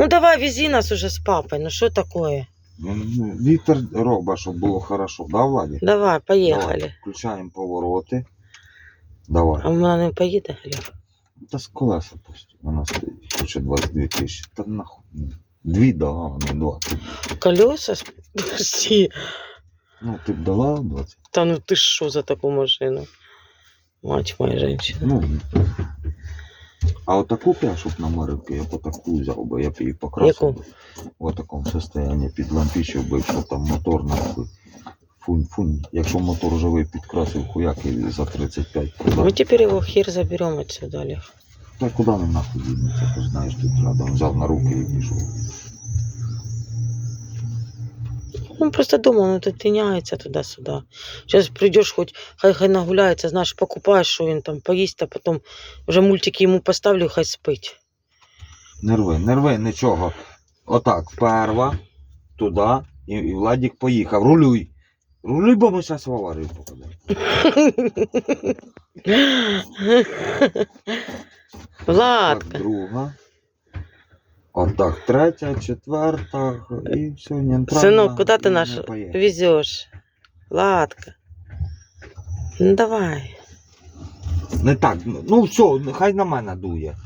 Ну давай, вези нас уже с папой. Ну что такое? Ну, Вітер робить, щоб було хорошо, да, Владі? Давай, поехали. Давай, включаємо повороти. Давай. А вона не поїде, Глеб? Та з колеса пусти. Вона стоїть. Хоче 22 тисячі. Та нахуй. Дві дала, а не 20. Колеса спусти. Ну, ти б дала 20. Та ну ти що за таку машину? Мать моя женщина. Ну. А отаку щоб на морилки, я б отаку взяв би, я б її покрасив. Би. В такому состоянні під лампічив би, якщо там мотор нахуй. Фунь, фунь. Якщо мотор живий підкрасив хуяк і за 35 Мы Ми теперь его хер заберем отсюда, Олег. Та куди він нахуй дінеться, ти знаєш, тут рядом взяв на руки і пішов. Он просто думал, ну тут тыняется туда-сюда. Сейчас придешь хоть, хай хай нагуляется, знаешь, покупаешь, что он там поесть, а потом уже мультики ему поставлю, хай спить. Не рви, не рви нічого. Отак, перва, туди, і, і Владік поїхав. Рулюй. Рулюй, бо ми зараз в аварію попадемо. Так, Владка, друга. так, третя, четверта, і все, нейтральна. сынок, куда ты і наш ми Ладка. Ну давай. Не так, ну все, хай на мене дує.